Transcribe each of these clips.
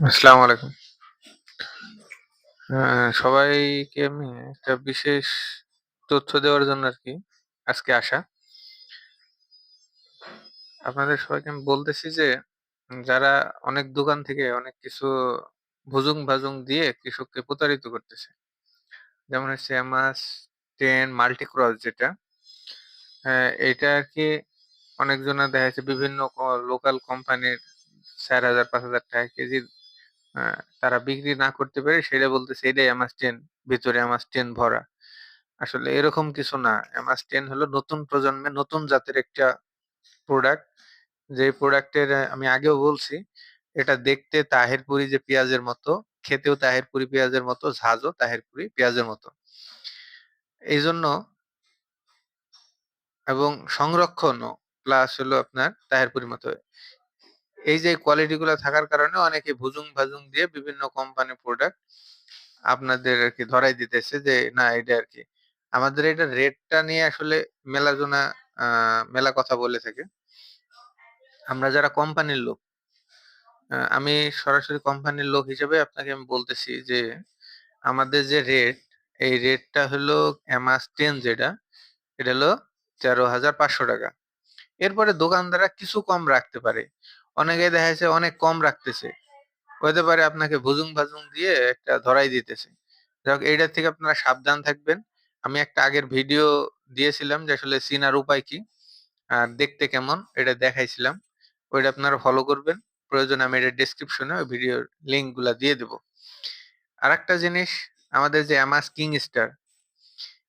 আসসালামু আলাইকুম। আ সবাইকে আমি একটা বিশেষ তথ্য দেওয়ার জন্য আরকি আজকে আসা। আপনাদের সবাইকে আমি বলতেছি যে, যারা অনেক দোকান থেকে অনেক কিছু ভুজুং-ভাজুং দিয়ে কৃষককে প্রতারিত করতেছে। যেমন হচ্ছে অ্যামাস, টেন, মাল্টিক্রস যেটা। হ্যাঁ, এইটা আরকি অনেকজনের দেখা যাচ্ছে বিভিন্ন ক লোকাল কোম্পানির ৳৪,০০০, ৳৫,০০০ কেজি আ তারা বিক্রি না করতে পেরে সেটা বলতেছে এটাই অ্যামাস টেন, ভিতরে অ্যামাস টেন ভরা। আসলে এরকম কিছু না। অ্যামাস টেন হলো নতুন প্রজন্মের নতুন জাতের একটা প্রোডাক্ট। যে প্রোডাক্টের আমি আগেও বলছি, এটা দেখতে তাহেরপুরি যে পেঁয়াজের মতো, খেতেও তাহেরপুরি পেঁয়াজের মতো, ঝাঁজও তাহেরপুরি পেঁয়াজের মতো। এই জন্য এবং সংরক্ষণও প্লাস হলো আপনার তাহেরপুরির মতো। এই যে কোয়ালিটি গুলা থাকার কারণে অনেকে ভুজুং-ভাজুং দিয়ে বিভিন্ন কোম্পানির প্রোডাক্ট আপনাদের আর কি ধরাই দিতেছে যে না এটা আর কি আমাদের এটা রেটটা নিয়ে আসলে মেলাজনা মেলা কথা বলে থাকে। আমরা যারা কোম্পানির লোক, আমি সরাসরি কোম্পানির লোক হিসেবে আপনাকে আমি বলতেছি যে, আমাদের যে রেট, এই রেটটা হলো অ্যামাস টেন যেটা, এটা হলো ৳১৩,৫০০ এরপরে দোকানদাররা কিছু কম রাখতে পারে। অনেকে দেখা অনেক কম রাখতেছে। হইতে পারে আপনাকে ভুজুং-ভাজুং দিয়ে একটা ধরাই দিতেছে। যাই হোক এইটার থেকে আপনারা সাবধান থাকবেন। আমি একটা আগের ভিডিও দিয়েছিলাম যে আসলে চিনার উপায় কি? আর দেখতে কেমন? এটা দেখাইছিলাম। ওইটা আপনারা ফলো করবেন। প্রয়োজন আমি এটা ডেসক্রিপশনে ওই ভিডিওর লিঙ্কগুলা দিয়ে দেব। আরেকটা জিনিস আমাদের যে অ্যামাস কিং স্টার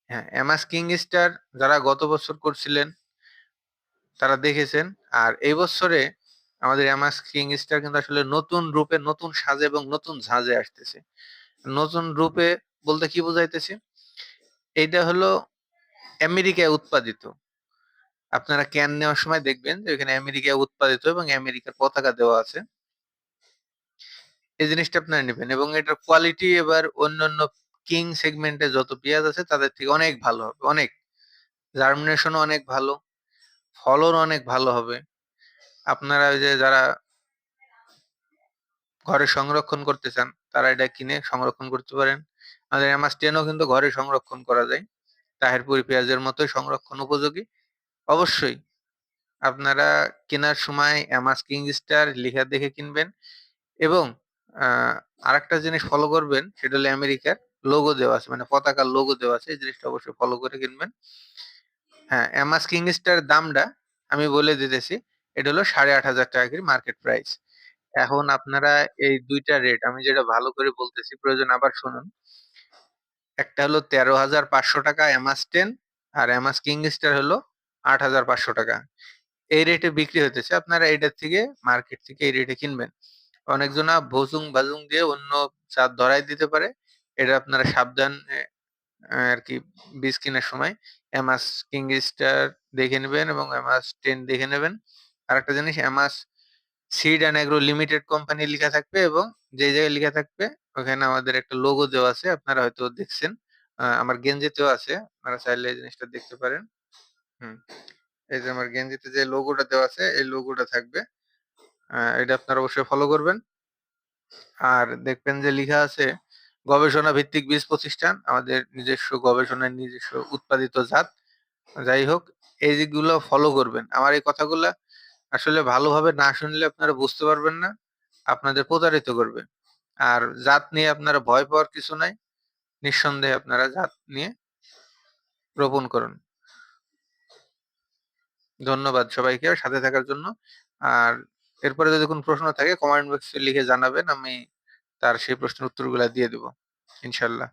হ্যাঁ, অ্যামাস কিং স্টার যারা গত বছর করছিলেন তারা দেখেছেন। আর এই বছরে আমাদের অ্যামাস কিং স্টার কিন্তু আসলে নতুন রূপে, নতুন সাজে এবং নতুন ঝাঁজে আসতেছে। নতুন রূপে বলতে কি বুঝাইতেছি? এইটা হলো আমেরিকায় উৎপাদিত। আপনারা ক্যান নেওয়ার সময় দেখবেন যে ওইখানে আমেরিকায় উৎপাদিত এবং আমেরিকার পতাকা দেওয়া আছে। এই জিনিসটা আপনারা নেবেন এবং এটার কোয়ালিটি এবার অন্যান্য কিং সেগমেন্টে যত পেঁয়াজ আছে তাদের থেকে অনেক ভালো হবে, অনেক। জার্মিনেশনও অনেক ভালো, ফলন অনেক ভালো হবে। আপনারা ওই যে যারা ঘরে সংরক্ষণ করতে চান, তারা এটা কিনে সংরক্ষণ করতে পারেন। আমাদের অ্যামাস 10 ও কিন্তু ঘরে সংরক্ষণ করা যায়। তাহেরপুরি পেঁয়াজের মতোই সংরক্ষণ উপযোগী। অবশ্যই আপনারা কেনার সময় অ্যামাস কিং স্টার লিখা দেখে কিনবেন এবং আরেকটা জিনিস ফলো করবেন সেটা হলো আমেরিকার লোগো দেওয়া আছে। মানে পতাকার লোগো দেওয়া আছে। এই জিনিসটা অবশ্যই ফলো করে কিনবেন। হ্যাঁ, অ্যামাস কিং স্টার দামটা আমি বলে দিতেছি। এটা হলো ৳৮,৫০০ করে মার্কেট প্রাইস। এখন আপনারা এই দুইটা রেট আমি যেটা ভালো করে বলতেছি প্রয়োজন আবার শুনুন। একটা হলো ৳১৩,৫০০ অ্যামাস টেন আর অ্যামাস কিং স্টার হলো ৳৮,৫০০ এই রেটে বিক্রি হতেছে আপনারা এটার থেকে মার্কেট থেকে এই রেটে কিনবেন। অনেকজনা ভুজুং-ভাজুং দিয়ে অন্য জাত ধরাই দিতে পারে। এটা আপনারা সাবধানে আর কি বীজ কেনার সময় অ্যামাস কিং স্টার দেখে নেবেন এবং অ্যামাস টেন দেখে নেবেন। আরেকটা জিনিস Amas seed and agro limited company লেখা থাকবে এবং যে জায়গায় লেখা থাকবে ওখানে আমাদের একটা লোগো দেওয়া আছে। আপনারা হয়তো দেখছেন। আমার গেঞ্জিতেও আছে। আপনারা চাইলে এই জিনিসটা দেখতে পারেন। হুম। এই যে আমার গেঞ্জিতে যে লোগোটা দেওয়া আছে, এই লোগোটা থাকবে। এটা আপনারা অবশ্যই ফলো করবেন। আর দেখবেন যে লেখা আছে গবেষণা ভিত্তিক বীজ প্রতিষ্ঠান, আমাদের নিজস্ব গবেষণায় নিজস্ব উৎপাদিত জাত। যাই হোক, এই যেগুলো ফলো করবেন। আমার এই কথাগুলা আসলে ভালোভাবে না শুনলে আপনারা বুঝতে পারবেন না। আপনাদের প্রতারিত করবে। আর জাত নিয়ে আপনারা ভয় পাওয়ার কিছু নাই। নিঃসন্দেহে আপনারা জাত নিয়ে রোপণ করুন। ধন্যবাদ সবাইকে সাথে থাকার জন্য। আর এরপরে যদি কোন প্রশ্ন থাকে কমেন্ট বক্সে লিখে জানাবেন। আমি তার সেই প্রশ্নের উত্তরগুলা দিয়ে দেবো ইনশাআল্লাহ।